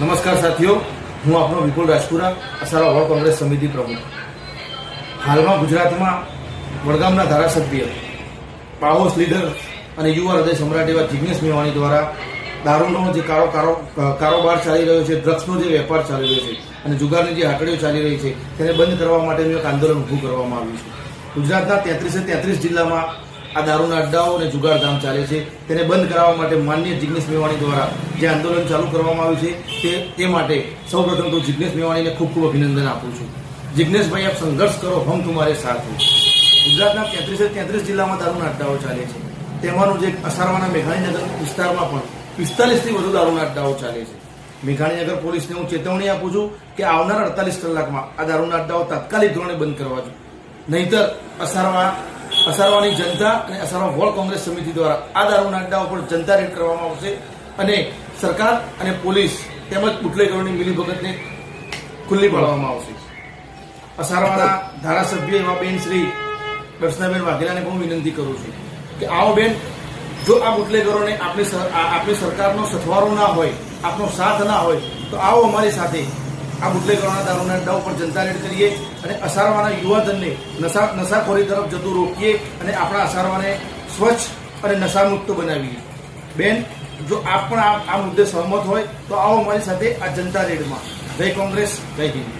નમસ્કાર સાથીઓ, હું આપનો વિપુલ રાજપુરા, અસારા વોર્ડ કોંગ્રેસ સમિતિ પ્રમુખ. હાલમાં ગુજરાતમાં વડગામના ધારાસભ્ય પાવોસ લીડર અને યુવા હૃદય સમ્રાટ એવા જિગ્નેશ મેવાણી દ્વારા દારૂનો જે કારો કારો, કારોબાર ચાલી રહ્યો છે, ડ્રગ્સનો જે વેપાર ચાલી રહ્યો છે અને જુગારની જે હાકડીઓ ચાલી રહી છે, તેને બંધ કરવા માટેનું એક આંદોલન ઊભું કરવામાં આવ્યું છે. ગુજરાતના તેત્રીસે તેત્રીસ જિલ્લામાં આ દારૂના અડ્ડાઓ અને જુગારધામ ચાલે છે. તેને બંધ કરાવવા માટે માન્ય જિગ્નેશ મેવાણી દ્વારા જે આંદોલન ચાલુ કરવામાં આવ્યું છે, તે તે માટે સૌપ્રથમ તો જિગ્નેશ મેવાણીને ખૂબ ખૂબ અભિનંદન આપું છું. જિગ્નેશભાઈ, આપ સંઘર્ષ કરો, હમ તુમારે સાથ ગુજરાતના તેત્રીસે તેત્રીસ જિલ્લામાં દારૂના અડ્ડાઓ ચાલે છે. તેમાંનું જે અસારવાના મેઘાણીનગર વિસ્તારમાં પણ પિસ્તાલીસથી વધુ દારૂના અડ્ડાઓ ચાલે છે. મેઘાણીનગર પોલીસને હું ચેતવણી આપું છું કે આવનારા અડતાલીસ કલાકમાં આ દારૂના અડ્ડાઓ તાત્કાલિક ધોરણે બંધ કરવા જોઈએ. નહીતર અસારવા અસારવાની જનતા અને અસારવા વોર્ડ કોંગ્રેસ સમિતિ દ્વારા આ દારૂના અડ્ડા ઉપર જનતા રેડ કરવામાં આવશે અને સરકાર અને પોલીસ તેમજ બુટલેગરોની મિલીભગતને ખુલ્લી પાડવામાં આવશે. અસારવાના ધારાસભ્ય એવા બેન શ્રી દર્શનાબેન વાઘેલાને પણ વિનંતી કરું છું કે આવો બેન, જો આ બુટલેગરોને આપણી આપણી સરકારનો સથવારો ના હોય, આપનો સાથ ના હોય, તો આવો અમારી સાથે આ બુટલેગરોના દારૂના અડ્ડા ઉપર જનતા રેડ કરીએ અને અસારવાના યુવાધનને નશા નશાખોરી તરફ જતું રોકીએ અને આપણા અસારવાને સ્વચ્છ અને નશામુક્ત બનાવીએ. બેન, જો આપ પણ આ મુદ્દે સહમત હોય, તો આવો અમારી સાથે આ જનતા રેડમાં. જય કોંગ્રેસ, જય હિન્દ.